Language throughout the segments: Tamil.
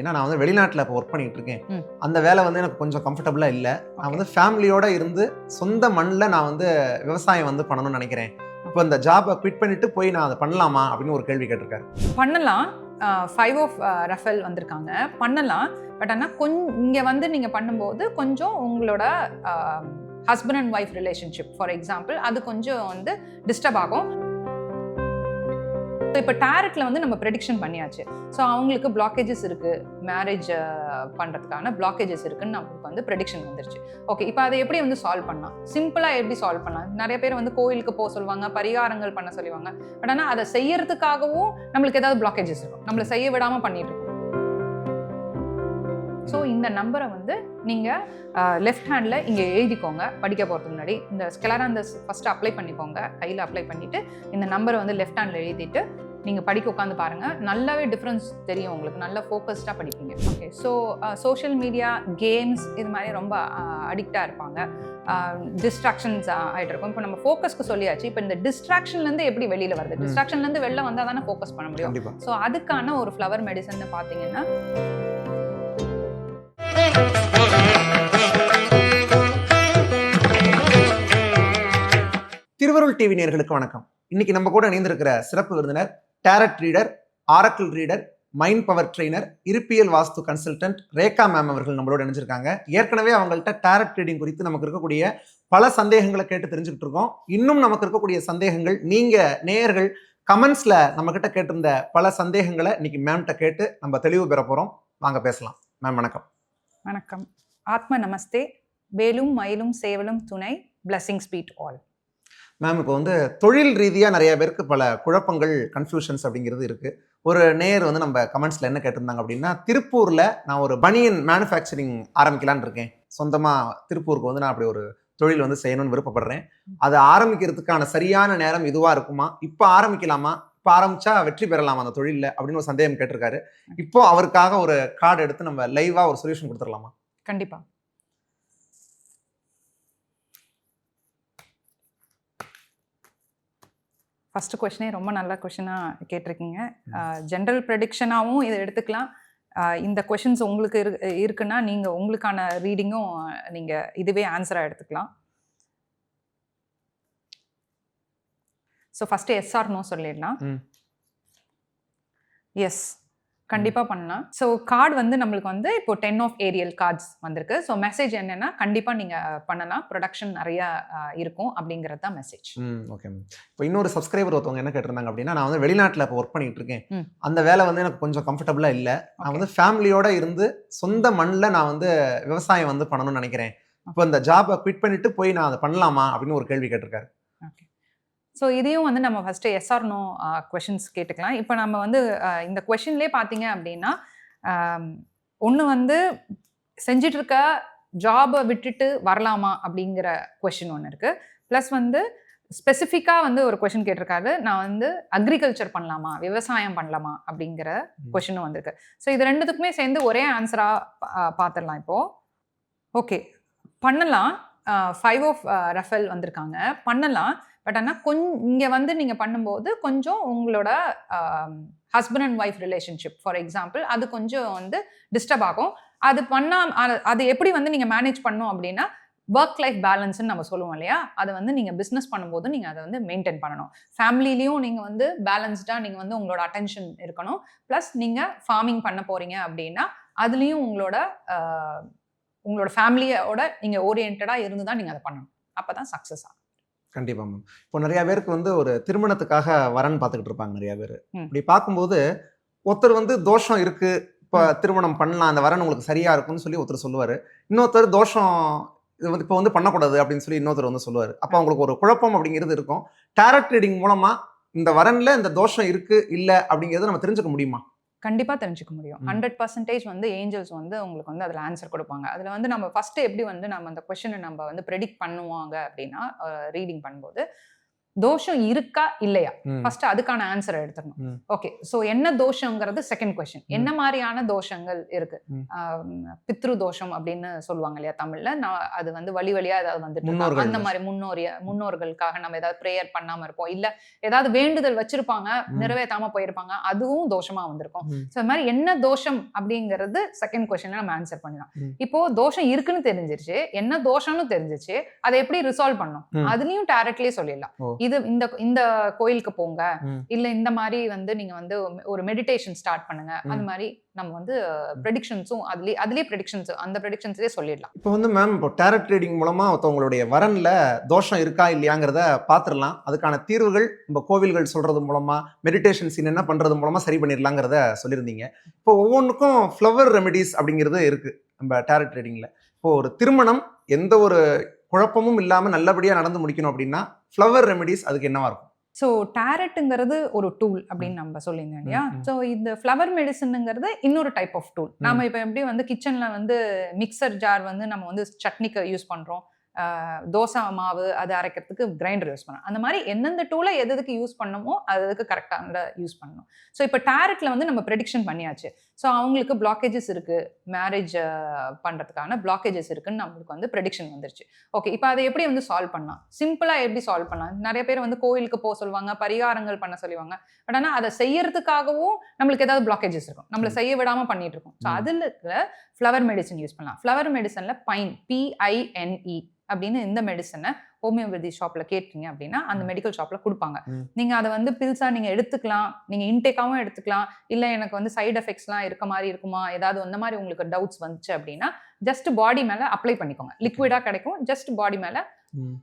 அப்படின்னா நான் வந்து வெளிநாட்டில் இப்போ ஒர்க் பண்ணிட்டு இருக்கேன். அந்த வேலை வந்து எனக்கு கொஞ்சம் கம்ஃபர்டபுளாக இல்லை. நான் வந்து ஃபேமிலியோட இருந்து சொந்த மண்ணில் நான் வந்து விவசாயம் வந்து பண்ணணும்னு நினைக்கிறேன். இப்போ இந்த ஜாபை குவிட் பண்ணிட்டு போய் நான் அதை பண்ணலாமா அப்படின்னு ஒரு கேள்வி கேட்டிருக்காரு. பண்ணலாம். ஃபைவ் ஆஃப் ரஃபல் வந்திருக்காங்க. பண்ணலாம். பட் ஆனால் கொஞ்சம் இங்கே வந்து நீங்கள் பண்ணும்போது கொஞ்சம் உங்களோட husband and wife relationship for example அது கொஞ்சம் வந்து டிஸ்டர்ப் ஆகும். ஸோ இப்போ டேரட்டில் வந்து நம்ம ப்ரெடிக்ஷன் பண்ணியாச்சு. ஸோ அவங்களுக்கு பிளாக்கேஜஸ் இருக்குது மேரேஜ் பண்ணுறதுக்கான பிளாக்கேஜஸ் இருக்குன்னு நமக்கு வந்து ப்ரெடிக்ஷன் வந்துருச்சு. ஓகே இப்போ அதை எப்படி வந்து சால்வ் பண்ணலாம்? சிம்பிளாக எப்படி சால்வ் பண்ணலாம்? நிறைய பேர் வந்து கோயிலுக்கு போக சொல்லுவாங்க பரிகாரங்கள் பண்ண சொல்லுவாங்க. பட் ஆனால் அதை செய்யறதுக்காகவும் நம்மளுக்கு ஏதாவது பிளாக்கேஜஸ் இருக்கும். நம்மளை செய்ய விடாமல் பண்ணிட்டு இருக்கோம். ஸோ இந்த நம்பரை வந்து நீங்கள் லெஃப்ட் ஹேண்டில் இங்கே எழுதிக்கோங்க. படிக்க போகிறதுக்கு முன்னாடி. இந்த ஸ்கெலராந்தஸ் ஃபஸ்ட்டு அப்ளை பண்ணிக்கோங்க. கையில் அப்ளை பண்ணிவிட்டு இந்த நம்பரை வந்து லெஃப்ட் ஹேண்டில் எழுதிட்டு நீங்கள் படிக்க உட்காந்து பாருங்கள் நல்லாவே டிஃப்ரென்ஸ் தெரியும் உங்களுக்கு. நல்லா ஃபோக்கஸ்டாக படிப்பீங்க. Okay so social media games இது மாதிரி ரொம்ப அடிக்டாக இருப்பாங்க. டிஸ்ட்ராக்ஷன்ஸ் ஆகிட்டு இருக்கும் இப்போ நம்ம ஃபோக்கஸ்க்கு சொல்லியாச்சு. இப்போ இந்த டிஸ்ட்ராக்ஷன்லேருந்து எப்படி வெளியில் வருது. டிஸ்ட்ராக்ஷன்லேருந்து வெளில வந்தால் தானே ஃபோக்கஸ் பண்ண முடியும்? ஸோ அதுக்கான ஒரு ஃப்ளவர் மெடிசன் பார்த்தீங்கன்னா திருவருள் டிவி நேயர்களுக்கு வணக்கம். இன்னைக்கு நம்ம கூட இணைந்திருக்கிற சிறப்பு விருந்தினர் tarot reader oracle reader mind power trainer இருப்பியல் வாஸ்து கன்சல்டன்ட் ரேகா மேம் அவர்கள் நம்மளோட இணைஞ்சிருக்காங்க. ஏற்கனவே அவங்கள்ட்ட டேரட் ரீடிங் குறித்து நமக்கு இருக்கக்கூடிய பல சந்தேகங்களை கேட்டு தெரிஞ்சுக்கிட்டு இருக்கோம். இன்னும் நமக்கு இருக்கக்கூடிய சந்தேகங்கள் நீங்க நேயர்கள் கமெண்ட்ஸ்ல நம்ம கிட்ட கேட்டிருந்த பல சந்தேகங்களை இன்னைக்கு மேம்கிட்ட கேட்டு நம்ம தெளிவு பெற போறோம். வாங்க பேசலாம். மேம் வணக்கம். வணக்கம். ஆத்ம நமஸ்தே. வேலும் மயிலும் சேவலும் துணை. பிளஸிங் ஸ்பீட் ஆல் மேம் இப்போ வந்து தொழில் ரீதியாக நிறைய பேருக்கு பல குழப்பங்கள் கன்ஃபியூஷன்ஸ் அப்படிங்கிறது இருக்கு. ஒரு நேயர் வந்து நம்ம கமெண்ட்ஸ்ல என்ன கேட்டிருந்தாங்க அப்படின்னா திருப்பூர்ல நான் ஒரு பனியன் மேனுஃபேக்சரிங் ஆரம்பிக்கலான்னு இருக்கேன். சொந்தமா திருப்பூருக்கு வந்து நான் அப்படி ஒரு தொழில் வந்து செய்யணும்னு விருப்பப்படுறேன். அதை ஆரம்பிக்கிறதுக்கான சரியான நேரம் இதுவா இருக்குமா? இப்போ ஆரம்பிக்கலாமா? இப்போ ஆரம்பிச்சா வெற்றி பெறலாமா அந்த தொழிலில் அப்படின்னு ஒரு சந்தேகம் கேட்டிருக்காரு. இப்போ அவருக்காக ஒரு கார்டு எடுத்து நம்ம லைவா ஒரு சொல்யூஷன் கொடுத்துடலாமா? கண்டிப்பா. ஃபர்ஸ்ட் கொஷினே ரொம்ப நல்ல கொஷினாக கேட்டிருக்கீங்க. ஜென்ரல் ப்ரெடிக்ஷனாகவும் இதை எடுத்துக்கலாம். இந்த கொஷின்ஸ் உங்களுக்கு இரு இருக்குன்னா நீங்கள் உங்களுக்கான ரீடிங்கும் நீங்கள் இதுவே ஆன்சராக எடுத்துக்கலாம். So first yes or no சொல்லிடலாம். எஸ் கண்டிப்பாக பண்ணலாம். ஸோ கார்டு வந்து நம்மளுக்கு வந்து இப்போ டென் ஆஃப் ஏரியல் கார்ட்ஸ் வந்திருக்கு. ஸோ மெசேஜ் என்னன்னா கண்டிப்பாக நீங்கள் பண்ணலாம். ப்ரொடக்ஷன் நிறைய இருக்கும் அப்படிங்கிறது தான் மெசேஜ் ஓகே மேம் இப்போ இன்னொரு சப்ஸ்கிரைபர் ஒருத்தவங்க என்ன கேட்டிருந்தாங்க அப்படின்னா நான் வந்து வெளிநாட்டில் இப்போ ஒர்க் பண்ணிட்டு இருக்கேன். அந்த வேலை வந்து எனக்கு கொஞ்சம் கம்ஃபர்டபுளாக இல்லை. நான். வந்து ஃபேமிலியோட இருந்து சொந்த மண்ணில் நான் வந்து விவசாயம் வந்து பண்ணணும்னு நினைக்கிறேன். இப்போ இந்த ஜாபை குவிட் பண்ணிட்டு போய் நான் அதை பண்ணலாமா அப்படின்னு ஒரு கேள்வி கேட்டிருக்காரு. ஸோ இதையும் வந்து நம்ம ஃபஸ்ட்டு எஸ்ஆர் நோ கொஷின்ஸ் கேட்டுக்கலாம். இப்போ நம்ம வந்து இந்த கொஷின்லேயே பார்த்தீங்க அப்படின்னா ஒன்று வந்து செஞ்சிட்டு இருக்க ஜாபை விட்டுட்டு வரலாமா அப்படிங்கிற கொஷின் ஒன்று இருக்குது ப்ளஸ் வந்து ஸ்பெசிஃபிக்காக வந்து ஒரு கொஷின் கேட்டிருக்காரு. நான் வந்து அக்ரிகல்ச்சர் பண்ணலாமா விவசாயம் பண்ணலாமா அப்படிங்கிற. கொஷினும் வந்திருக்கு ஸோ இது ரெண்டுத்துக்குமே சேர்ந்து ஒரே ஆன்சராக பார்த்துடலாம் இப்போது ஓகே பண்ணலாம். ஃபைவ் ஆஃப் ரஃபல் வந்திருக்காங்க. பண்ணலாம். பட் ஆனால் கொஞ்சம் இங்கே வந்து நீங்கள் பண்ணும்போது கொஞ்சம் உங்களோட husband and wife relationship for example அது கொஞ்சம் வந்து டிஸ்டர்ப் ஆகும். அது பண்ணாம அது- அது எப்படி வந்து நீங்கள் மேனேஜ் பண்ணணும் அப்படின்னா ஒர்க் லைஃப் பேலன்ஸ்னு நம்ம சொல்லுவோம் இல்லையா? அதை வந்து நீங்கள் பிஸ்னஸ் பண்ணும்போது நீங்கள் அதை வந்து மெயின்டைன் பண்ணணும். ஃபேமிலிலையும் நீங்கள் வந்து பேலன்ஸ்டாக நீங்கள் வந்து உங்களோட அட்டென்ஷன் இருக்கணும். ப்ளஸ் நீங்கள் ஃபார்மிங் பண்ண போகிறீங்க அப்படின்னா அதுலேயும் உங்களோட உங்களோட ஃபேமிலியோட நீங்கள் ஓரியன்டாக இருந்து தான் நீங்கள் அதை பண்ணணும். அப்போ தான் சக்ஸஸ் ஆகும். கண்டிப்பா மேம் இப்போ நிறைய பேருக்கு வந்து ஒரு திருமணத்துக்காக வரன் பார்த்துக்கிட்டு இருப்பாங்க நிறைய பேர். இப்படி பார்க்கும்போது ஒருத்தர் வந்து தோஷம் இருக்கு இப்போ திருமணம் பண்ணலாம் அந்த வரன் உங்களுக்கு சரியா இருக்கும்னு சொல்லி ஒருத்தர் சொல்லுவாரு. இன்னொருத்தர் தோஷம் இது வந்து இப்போ வந்து பண்ணக்கூடாது அப்படின்னு சொல்லி இன்னொருத்தர் வந்து சொல்லுவார். அப்போ அவங்களுக்கு ஒரு குழப்பம் அப்படிங்கிறது இருக்கும். டேரட் ரீடிங் மூலமா இந்த வரன்ல இந்த தோஷம் இருக்கு இல்ல அப்படிங்கறத நம்ம தெரிஞ்சுக்க முடியுமா? கண்டிப்பாக தெரிஞ்சுக்க முடியும். ஹண்ட்ரட் பர்சன்டேஜ் வந்து ஏஞ்சல்ஸ் வந்து உங்களுக்கு வந்து அதில் ஆன்சர் கொடுப்பாங்க அதில் வந்து நம்ம ஃபஸ்ட்டு எப்படி வந்து நம்ம அந்த கொஷினை நம்ம வந்து ப்ரெடிக்ட் பண்ணுவாங்க அப்படின்னா ரீடிங் பண்ணும்போது தோஷம் இருக்கா இல்லையா. ஃபர்ஸ்ட் அதுக்கான ஆன்சரை எடுத்துடணும் ம். ஓகே ஸோ என்ன தோஷங்கிறது செகண்ட் கொஸ்டின் என்ன மாதிரியான தோஷங்கள் இருக்கு பித்ரு தோஷம் அப்படின்னு சொல்லுவாங்க இல்லையா தமிழ்ல நான் அது வந்து வழி வழியா ஏதாவது வந்துட்டு அந்த. மாதிரி முன்னோரிய முன்னோர்களுக்காக நம்ம ஏதாவது ப்ரேயர் பண்ணாம இருப்போம் இல்ல ஏதாவது வேண்டுதல் வச்சிருப்பாங்க. நிறைவேற்றாம போயிருப்பாங்க அதுவும் தோஷமா வந்திருக்கும். ஸோ இந்த மாதிரி என்ன தோஷம் அப்படிங்கிறது செகண்ட் கொஸ்டின்ல நம்ம ஆன்சர் பண்ணலாம். இப்போ தோஷம் இருக்குன்னு தெரிஞ்சிருச்சு என்ன தோஷம்னு தெரிஞ்சிச்சு அதை எப்படி ரிசால்வ் பண்ணணும் ம். அதுலயும் டேரக்ட்லயே சொல்லிடலாம். இது இந்த இந்த கோயிலுக்கு போங்க. இல்ல இந்த மாதிரி வந்து நீங்க வந்து ஒரு மெடிடேஷன் ஸ்டார்ட் பண்ணுங்க. அந்த மாதிரி நம்ம வந்து ப்ரெடிக்ஷன்ஸும் அதுலயே அதுலயே ப்ரெடிக்ஷன்ஸ் அந்த ப்ரெடிக்ஷன்ஸே சொல்லிடலாம். இப்போ வந்து மேம் இப்போ டேரட் ரீடிங் மூலமா ஒருத்தவங்களுடைய வரன்ல தோஷம் இருக்கா இல்லையாங்கிறத பார்த்துடலாம் அதுக்கான தீர்வுகள் நம்ம கோவில்கள் சொல்றது மூலமா மெடிடேஷன் சீன் என்ன பண்றது மூலமா சரி பண்ணிடலாங்கிறத சொல்லியிருந்தீங்க. இப்போ ஒவ்வொன்றுக்கும் ஃப்ளவர் ரெமெடிஸ் அப்படிங்கிறது இருக்கு நம்ம டேரட் ரீடிங்ல இப்போ ஒரு திருமணம் எந்த ஒரு குழப்பமும் இல்லாம நல்லபடியா நடந்து முடிக்கணும் அப்படின்னா ஃப்ளவர் ரெமெடிஸ் அதுக்கு என்னவா இருக்கும்? ஸோ டேரட்டுங்கிறது ஒரு டூல் அப்படின்னு நம்ம சொல்லியிருந்தோம் இல்லையா. ஸோ இந்த ஃப்ளவர் மெடிசனுங்கிறது இன்னொரு டைப் ஆஃப் டூல் நம்ம இப்போ எப்படி வந்து கிச்சனில் வந்து மிக்சர் ஜார் வந்து நம்ம வந்து சட்னிக்கு யூஸ் பண்ணுறோம் தோசை மாவு அது அரைக்கிறதுக்கு கிரைண்டர் யூஸ் பண்ணணும். அந்த மாதிரி எந்தெந்த டூலை எது எதுக்கு யூஸ் பண்ணணுமோ அது அதுக்கு கரெக்டாக யூஸ் பண்ணணும். ஸோ இப்போ டேரட்டில் வந்து நம்ம ப்ரெடிக்ஷன் பண்ணியாச்சு. ஸோ அவங்களுக்கு பிளாக்கேஜஸ் இருக்குது மேரேஜ் பண்ணுறதுக்கான பிளாக்கேஜஸ் இருக்குன்னு நம்மளுக்கு வந்து ப்ரெடிக்ஷன் வந்துருச்சு. ஓகே இப்போ அதை எப்படி வந்து சால்வ் பண்ணலாம்? சிம்பிளாக எப்படி சால்வ் பண்ணலாம்? நிறைய பேர் வந்து கோயிலுக்கு போக சொல்லுவாங்க பரிகாரங்கள் பண்ண சொல்லுவாங்க. பட் ஆனால் அதை செய்யறதுக்காகவும் நம்மளுக்கு ஏதாவது பிளாக்கேஜஸ் இருக்கும். நம்மளை. செய்ய விடாமல் பண்ணிட்டு இருக்கோம். ஸோ. அதில் ஃப்ளவர் மெடிசன் யூஸ் பண்ணலாம். Flower மெடிசனில் pine P I N E அப்படின்னு இந்த மெடிசனை ஹோமியோபதி ஷாப்பில் கேட்டீங்க அப்படின்னா அந்த. மெடிக்கல் ஷாப்பில் கொடுப்பாங்க. ம். நீங்கள் அதை வந்து பில்ஸாக நீங்கள் எடுத்துக்கலாம். நீங்கள் இன்டேக்காகவும் எடுத்துக்கலாம். இல்லை எனக்கு வந்து சைடு எஃபெக்ட்ஸ்லாம் இருக்க மாதிரி இருக்குமா? ஏதாவது அந்த மாதிரி உங்களுக்கு டவுட்ஸ் வந்துச்சு அப்படின்னா ஜஸ்ட் பாடி மேலே அப்ளை பண்ணிக்கோங்க. லிக்விடாக கிடைக்கும். ஜஸ்ட் பாடி மேலே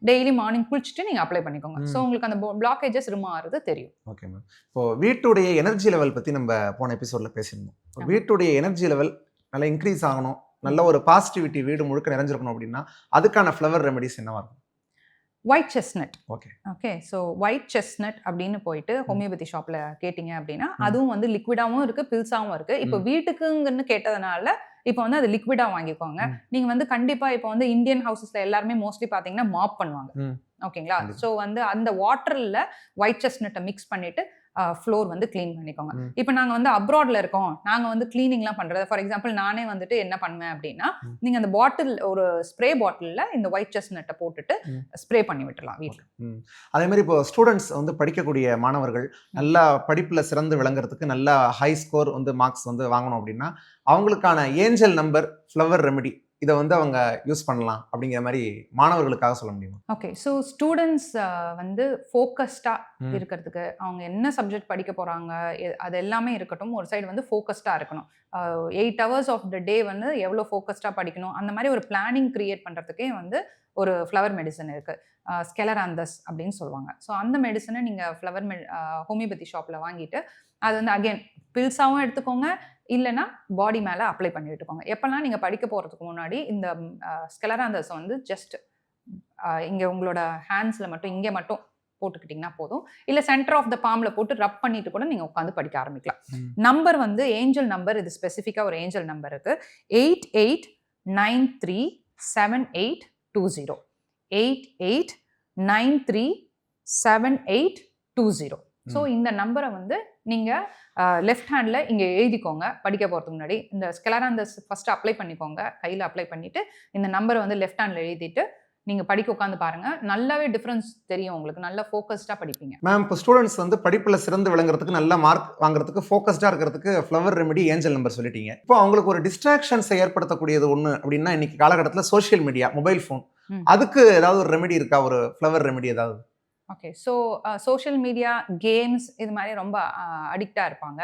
டெய்லி மார்னிங் குளிச்சுட்டு நீங்கள் அப்ளை பண்ணிக்கோங்க. ஸோ உங்களுக்கு அந்த பிளாக்கேஜஸ் ரிமூவ் ஆகிறது தெரியும். ஓகே மேம் இப்போ வீட்டுடைய எனர்ஜி லெவல் பற்றி நம்ம போன எபிசோடில் பேசியிருந்தோம். வீட்டுடைய எனர்ஜி லெவல் நல்லா இன்க்ரீஸ் ஆகணும் நல்ல ஒரு பாசிட்டிவிட்டி வீடு முழுக்க நிறைஞ்சிருக்கணும் அப்படின்னா அதுக்கான ஃப்ளவர் ரெமெடிஸ் என்னவா இருக்கும் white chestnut okay okay so white chestnut அப்படின்னு போயிட்டு ஹோமியோபதி ஷாப்பில் கேட்டிங்க அப்படின்னா. அதுவும் வந்து லிக்விடாகவும் இருக்குது பில்ஸாகவும் இருக்குது இப்போ. வீட்டுக்குங்கன்னு கேட்டதுனால இப்போ வந்து அது லிக்விடாக வாங்கிக்கோங்க. நீங்கள் வந்து கண்டிப்பாக இப்போ வந்து இந்தியன் ஹவுசஸில் எல்லாருமே மோஸ்ட்லி பார்த்தீங்கன்னா மாப் பண்ணுவாங்க. ஓகேங்களா. ஸோ வந்து அந்த வாட்டரில் ஒயிட் செஸ்னட்டை மிக்ஸ் பண்ணிட்டு ஃப்ளோர் வந்து க்ளீன் பண்ணிக்கோங்க. இப்போ நாங்கள் வந்து அப்ராட்ல இருக்கோம். நாங்கள் வந்து க்ளீனிங்லாம் பண்ணுறது ஃபார் எக்ஸாம்பிள் நானே வந்துட்டு என்ன பண்ணுவேன் அப்படின்னா. நீங்கள் அந்த பாட்டில் ஒரு ஸ்ப்ரே பாட்டிலில் இந்த ஒயிட் செஸ்னட்டை போட்டுட்டு. ஸ்ப்ரே பண்ணி விட்டுறலாம் வீட்டில் அதே மாதிரி இப்போ ஸ்டூடெண்ட்ஸ் வந்து படிக்கக்கூடிய மாணவர்கள் நல்லா படிப்பில் சிறந்து விளங்குறதுக்கு நல்லா ஹை ஸ்கோர் வந்து மார்க்ஸ் வந்து வாங்கணும் அப்படின்னா அவங்களுக்கான ஏஞ்சல் நம்பர் ஃப்ளவர் ரெமெடி இதை வந்து அவங்க யூஸ் பண்ணலாம் அப்படிங்கிற மாதிரி மாணவர்களுக்காக சொல்ல முடியுமா? ஓகே ஸோ ஸ்டூடெண்ட்ஸ் வந்து ஃபோக்கஸ்டாக. இருக்கிறதுக்கு அவங்க என்ன சப்ஜெக்ட் படிக்க போகிறாங்க அது எல்லாமே இருக்கட்டும் ஒரு சைடு வந்து ஃபோக்கஸ்டாக இருக்கணும். Eight hours of the day வந்து எவ்வளோ ஃபோக்கஸ்டாக படிக்கணும் அந்த மாதிரி ஒரு பிளானிங் க்ரியேட் பண்ணுறதுக்கே வந்து ஒரு ஃப்ளவர் மெடிசன் இருக்குது ஸ்கெலராந்தஸ் அப்படின்னு சொல்லுவாங்க. ஸோ அந்த மெடிசனை நீங்கள் ஃப்ளவர் மெ ஹோமியோபதி ஷாப்பில் வாங்கிட்டு அது வந்து அகைன் பில்ஸாகவும் எடுத்துக்கோங்க இல்லைன்னா பாடி மேலே அப்ளை பண்ணி விட்டுக்கோங்க எப்போல்லாம் நீங்கள் படிக்க போகிறதுக்கு முன்னாடி இந்த ஸ்கெலராந்தஸ் வந்து ஜஸ்ட் இங்கே உங்களோட ஹேண்ட்ஸில் மட்டும் இங்கே மட்டும் போட்டுக்கிட்டிங்கன்னா போதும். இல்லை சென்டர் ஆஃப் த பாம்பில் போட்டு ரப் பண்ணிட்டு கூட நீங்கள் உட்காந்து படிக்க ஆரம்பிக்கலாம். நம்பர் வந்து ஏஞ்சல் நம்பர் இது ஸ்பெசிஃபிக்காக ஒரு ஏஞ்சல் நம்பர் இருக்கு. Eight eight nine three seven eight two zero eight eight nine three seven eight two zero so இந்த நம்பரை வந்து நீங்கள் லெஃப்ட் ஹேண்டில் இங்கே எழுதிக்கோங்க. படிக்க போகிறதுக்கு முன்னாடி. இந்த ஸ்கெலராந்தஸ் ஃபஸ்ட்டு அப்ளை பண்ணிக்கோங்க. கையில் அப்ளை பண்ணிவிட்டு இந்த நம்பரை வந்து லெஃப்ட் ஹேண்டில் எழுதிட்டு நீங்கள் படிக்க உட்காந்து பாருங்கள் நல்லாவே டிஃப்ரென்ஸ் தெரியும் உங்களுக்கு. நல்லா ஃபோக்கஸ்டாக படிப்பீங்க. மேம் இப்போ ஸ்டூடெண்ட்ஸ் வந்து படிப்பில் சிறந்து விளங்குறதுக்கு நல்ல மார்க் வாங்குறதுக்கு ஃபோக்கஸ்டாக இருக்கிறதுக்கு ஃப்ளவர் ரெமெடி ஏஞ்சல் நம்பர் சொல்லிட்டீங்க. இப்போ அவங்களுக்கு ஒரு டிஸ்ட்ராக்ஷன்ஸை ஏற்படுத்தக்கூடியது ஒன்று அப்படின்னா இன்னைக்கு காலகட்டத்தில் சோஷியல் மீடியா மொபைல் ஃபோன். அதுக்கு ஏதாவது ஒரு ரெமெடி இருக்கா? ஒரு ஃப்ளவர் ரெமெடி ஏதாவது? Okay so social media games இது மாதிரி ரொம்ப அடிக்டாக இருப்பாங்க.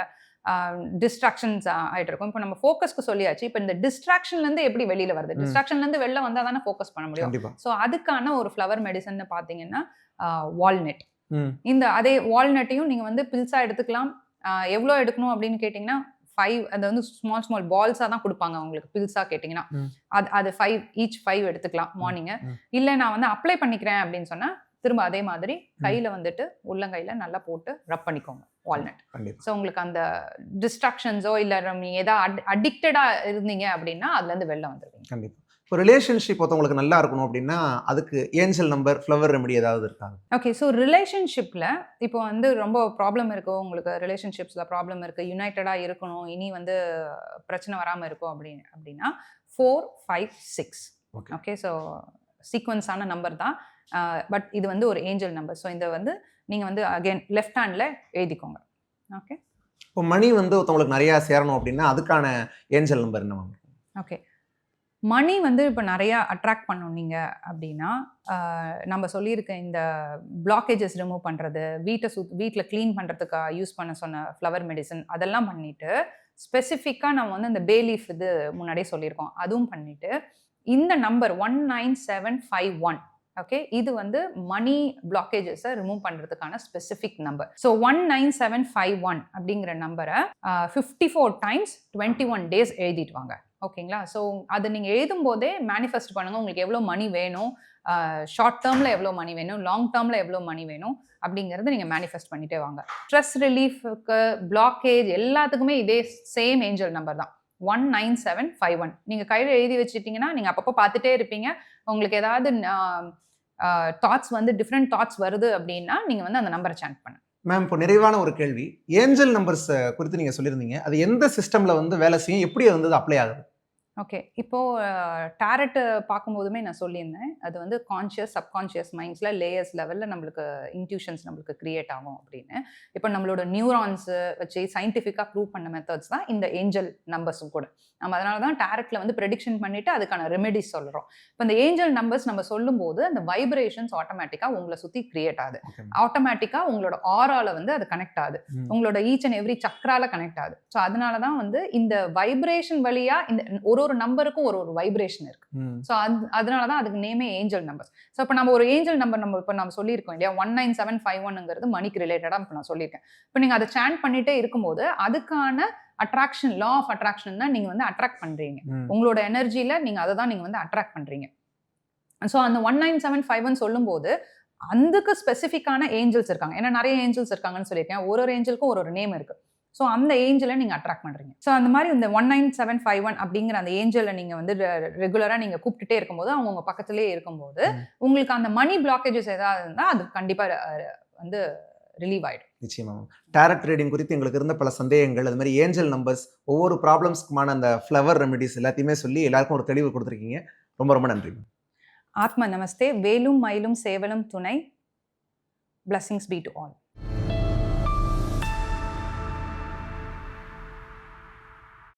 டிஸ்ட்ராக்ஷன்ஸ் ஆகிட்டு இருக்கும். இப்போ நம்ம ஃபோக்கஸ்க்கு சொல்லியாச்சு. இப்போ இந்த டிஸ்ட்ராக்ஷன்லேருந்து எப்படி வெளியில் வருது. டிஸ்ட்ராக்ஷன்லேருந்து வெளில வந்தால் தானே ஃபோக்கஸ் பண்ண முடியும்? ஸோ அதுக்கான ஒரு ஃப்ளவர் மெடிசன் பார்த்தீங்கன்னா வால்நட் இந்த அதே வால்நட்டையும் நீங்கள் வந்து பில்ஸாக எடுத்துக்கலாம். எவ்வளோ எடுக்கணும் அப்படின்னு கேட்டிங்கன்னா ஃபைவ் அது வந்து ஸ்மால் ஸ்மால் பால்ஸாக தான் கொடுப்பாங்க உங்களுக்கு பில்ஸாக கேட்டிங்கன்னா. அது அது ஃபைவ் ஈச் ஃபைவ் எடுத்துக்கலாம் மார்னிங்கு. இல்லை நான் வந்து அப்ளை பண்ணிக்கிறேன் அப்படின்னு சொன்னால் திரும்ப அதே மாதிரி கையில் வந்துட்டு உள்ளங்கையில் நல்லா போட்டு ரப் பண்ணிக்கோங்க வால்நட் ஸோ உங்களுக்கு அந்த டிஸ்ட்ராக்ஷன்ஸோ இல்லை நீங்கள் ஏதாவது அடிக்டடாக இருந்தீங்க அப்படின்னா அதுலேருந்து வெளில வந்துடுவீங்க கண்டிப்பா. இப்போ ரிலேஷன்ஷிப் ஒருத்தவங்களுக்கு நல்லா இருக்கணும் அப்படின்னா அதுக்கு ஏஞ்சல் நம்பர் ஃப்ளவர் ரெமெடி ஏதாவது இருக்காங்க ஓகே ஸோ ரிலேஷன்ஷிப்பில் இப்போ வந்து ரொம்ப ப்ராப்ளம் இருக்கும் உங்களுக்கு ரிலேஷன்ஷிப்ஸில் ப்ராப்ளம் இருக்குது யுனைட்டடாக இருக்கணும். இனி வந்து பிரச்சனை வராமல் இருக்கும் அப்படி அப்படின்னா four five six. Okay so சீக்வன்ஸான number தான். பட் இது வந்து ஒரு ஏஞ்சல் நம்பர் ஸோ இந்த வந்து நீங்கள் வந்து அகைன் லெஃப்ட் ஹேண்டில் எழுதிக்கோங்க. ஓகே இப்போ மணி வந்து ஒருத்தவங்களுக்கு நிறையா சேரணும் அப்படின்னா அதுக்கான ஏஞ்சல் நம்பர் என்ன மேம் ஓகே மணி வந்து இப்போ நிறையா அட்ராக்ட் பண்ணோம் நீங்கள் அப்படின்னா நம்ம சொல்லியிருக்க இந்த பிளாக்கேஜஸ் ரிமூவ் பண்ணுறது வீட்டை சுத் வீட்டில் க்ளீன் பண்ணுறதுக்கு யூஸ் பண்ண சொன்ன ஃப்ளவர் மெடிசன் அதெல்லாம் பண்ணிவிட்டு ஸ்பெசிஃபிக்காக நம்ம வந்து இந்த பேலீஃப் இது முன்னாடியே சொல்லியிருக்கோம். அதுவும் பண்ணிவிட்டு இந்த number one nine seven five one okay இது வந்து மணி பிளாக்கேஜஸை ரிமூவ் பண்ணுறதுக்கான specific number so one nine seven five one அப்படிங்கிற நம்பரை fifty four times twenty one days எழுதிட்டு வாங்க ஓகேங்களா ஸோ அதை நீங்கள் எழுதும் போதே மேனிஃபெஸ்ட் பண்ணுங்கள் உங்களுக்கு எவ்வளோ மணி வேணும் ஷார்ட் டேர்மில் எவ்வளோ மணி வேணும் லாங் டேர்மில் எவ்வளோ மணி வேணும் அப்படிங்கிறத நீங்கள் மேனிஃபெஸ்ட் பண்ணிட்டே வாங்க. ஸ்ட்ரெஸ் ரிலீஃபுக்கு பிளாக்கேஜ் எல்லாத்துக்குமே இதே சேம் ஏஞ்சல் நம்பர் தான். One nine seven five one நீங்கள் கையில் எழுதி வச்சுட்டிங்கன்னா நீங்கள் அப்பப்போ பார்த்துட்டே இருப்பீங்க. உங்களுக்கு ஏதாவது தாட்ஸ் வந்து டிஃப்ரெண்ட் தாட்ஸ் வருது அப்படின்னா நீங்கள் வந்து அந்த நம்பரை சேண்ட் பண்ணு மேம் இப்போ நிறைவான ஒரு கேள்வி. ஏஞ்சல் நம்பர்ஸ் குறித்து நீங்கள் சொல்லியிருந்தீங்க. அது எந்த சிஸ்டமில் வந்து வேலை செய்யும்? எப்படி அது வந்து அப்ளை ஆகுது? ஓகே. இப்போது டேரட் பார்க்கும்போதுமே நான் சொல்லியிருந்தேன். அது வந்து கான்ஷியஸ் சப்கான்ஷியஸ் மைண்ட்ஸில் லேயர்ஸ் லெவலில் நம்மளுக்கு இன்ட்யூஷன்ஸ் நம்மளுக்கு கிரியேட் ஆகும் அப்படின்னு. இப்போ நம்மளோட நியூரான்ஸு வச்சு சயின்டிஃபிக்காக ப்ரூவ் பண்ண மெத்தட்ஸ் தான் இந்த ஏஞ்சல் நம்பர்ஸும் கூட. நம்ம அதனால தான் டேரட்டில் வந்து ப்ரெடிக்ஷன் பண்ணிவிட்டு அதுக்கான ரெமெடிஸ் சொல்கிறோம் இப்போ இந்த ஏஞ்சல் நம்பர்ஸ் நம்ம சொல்லும்போது அந்த வைப்ரேஷன்ஸ் ஆட்டோமேட்டிக்காக உங்களை சுற்றி கிரியேட் ஆகுது. ஆட்டோமேட்டிக்காக உங்களோட ஆரால வந்து அது கனெக்ட் ஆகுது. உங்களோட ஈச் அண்ட் எவ்ரி சக்ரால கனெக்ட் ஆகுது. ஸோ அதனால தான் வந்து இந்த வைப்ரேஷன் வழியா இந்த ஒரு ஒரு நம்பருக்கும் ஒரு ஒரு வைப்ரேஷன் இருக்கு. ஸோ அது அதனால தான் அதுக்கு நேமே ஏஞ்சல் நம்பர்ஸ் ஸோ இப்போ நம்ம ஒரு ஏஞ்சல் நம்பர் நம்ம இப்போ நம்ம சொல்லியிருக்கோம் இல்லையா? ஒன் நைன் செவன் ஃபைவ் ஒன்னுங்கிறது மணிக்கு ரிலேட்டடாக இப்போ நான் சொல்லியிருக்கேன். இப்போ நீங்கள் அதை சேண்ட் பண்ணிட்டே இருக்கும்போது அதுக்கான அட்ராக்ஷன் லா ஆஃப் அட்ராக்ஷன் தான் நீங்கள் வந்து அட்ராக்ட் பண்ணுறீங்க உங்களோட எனர்ஜியில் நீங்கள் அதை தான் நீங்கள் வந்து அட்ராக்ட் பண்ணுறீங்க ஸோ அந்த one nine seven five one சொல்லும்போது அதுக்கு ஸ்பெசிஃபிக்கான ஏஞ்சல்ஸ் இருக்காங்க. ஏன்னா நிறைய ஏஞ்சல்ஸ் இருக்காங்கன்னு சொல்லியிருக்கேன். ஒரு ஒரு ஏஞ்சலுக்கும் ஒரு ஒரு நேம் இருக்கு. ஸோ அந்த ஏஞ்சலை நீங்கள் அட்ராக்ட் பண்ணுறீங்க ஸோ அந்த மாதிரி இந்த one nine seven five one அப்படிங்கிற அந்த ஏஞ்சலை நீங்கள் வந்து ரெகுலராக நீங்கள் கூப்பிட்டுட்டே இருக்கும்போது அவங்க உங்கள் பக்கத்துலேயே இருக்கும்போது. உங்களுக்கு அந்த மணி பிளாக்கேஜஸ் ஏதாவது இருந்தால் அது கண்டிப்பாக வந்து ரிலீவ் ஆகிடும் நிச்சயமா மேம் டேரட் ரீடிங் குறித்து எங்களுக்கு இருந்த பல சந்தேகங்கள் அது மாதிரி ஏஞ்சல் நம்பர்ஸ் ஒவ்வொரு ப்ராப்ளம்ஸ்க்குமான அந்த ஃப்ளவர் ரெமெடிஸ் எல்லாத்தையுமே சொல்லி எல்லாருக்கும் ஒரு தெளிவு கொடுத்துருக்கீங்க. ரொம்ப ரொம்ப நன்றி ஆத்ம நமஸ்தே வேலும் மயிலும் சேவலும் துணை. Blessings be to all.